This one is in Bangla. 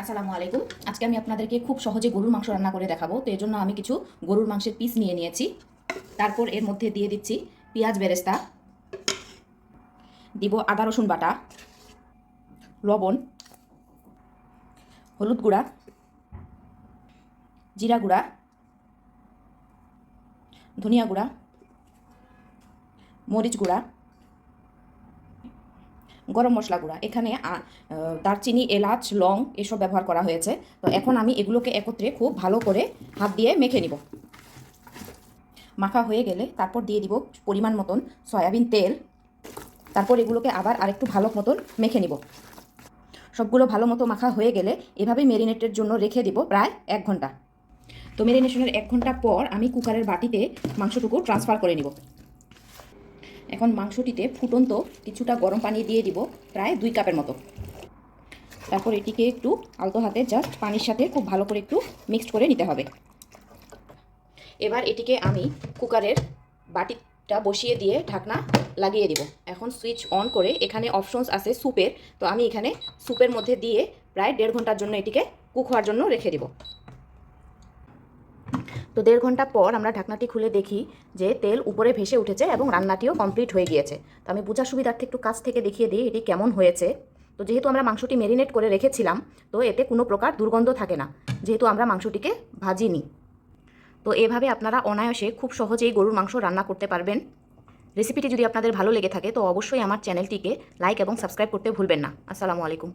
আসসালামু আলাইকুম আজকে আমি আপনাদেরকে খুব সহজে গরুর মাংস রান্না করে দেখাবো, তো এর জন্য আমি কিছু গরুর মাংসের পিস নিয়ে নিয়েছি। তারপর এর মধ্যে দিয়ে দিচ্ছি পেঁয়াজ বেরেস্তা, দিব আদা, রসুন বাটা, লবণ, হলুদ গুঁড়া, জিরা গুঁড়া, ধনিয়া গুঁড়া, মরিচ গুঁড়া গরম মশলা গুঁড়া। এখানে দারচিনি, এলাচ, লং এসব ব্যবহার করা হয়েছে। তো এখন আমি এগুলোকে একত্রে খুব ভালো করে হাত দিয়ে মেখে নিব। মাখা হয়ে গেলে তারপর দিয়ে দিব পরিমাণ মতন সয়াবিন তেল। তারপর এগুলোকে আবার আরেকটু ভালো মতন মেখে নিব। সবগুলো ভালো মতো মাখা হয়ে গেলে এভাবেই মেরিনেটের জন্য রেখে দিব প্রায় এক ঘণ্টা। তো মেরিনেশনের এক ঘণ্টা পর আমি কুকারের বাটিতে মাংসটুকু ট্রান্সফার করে নিব। এখন মাংসটিতে ফুটন্ত কিছুটা গরম পানি দিয়ে দিব প্রায় দুই কাপের মতো। তারপর এটিকে একটু আলতো হাতে জাস্ট পানির সাথে খুব ভালো করে একটু মিক্সড করে নিতে হবে। এবার এটিকে আমি কুকারের বাটিটা বসিয়ে দিয়ে ঢাকনা লাগিয়ে দিব। এখন সুইচ অন করে এখানে অপশনস আছে স্যুপের তো আমি এখানে স্যুপের মধ্যে দিয়ে প্রায় দেড় ঘণ্টার জন্য এটিকে কুক হওয়ার জন্য রেখে দিব। তো দেড় ঘণ্টা পর আমরা ঢাকনাটি খুলে দেখি যে তেল উপরে ভেসে উঠেছে এবং রান্নাটিও কমপ্লিট হয়ে গিয়েছে। তো আমি বোঝার সুবিধার্থে একটু কাছ থেকে দেখিয়ে দিই এটি কেমন হয়েছে। তো যেহেতু আমরা মাংসটি মেরিনেট করে রেখেছিলাম, তো এতে কোনো প্রকার দুর্গন্ধ থাকে না। যেহেতু আমরা মাংসটিকে ভাজিনি। তো এভাবে আপনারা অনায়াসে খুব সহজেই গরুর মাংস রান্না করতে পারবেন। রেসিপিটি যদি আপনাদের ভালো লেগে থাকে, তো অবশ্যই আমার চ্যানেলটিকে লাইক এবং সাবস্ক্রাইব করতে ভুলবেন না। আসসালামু আলাইকুম।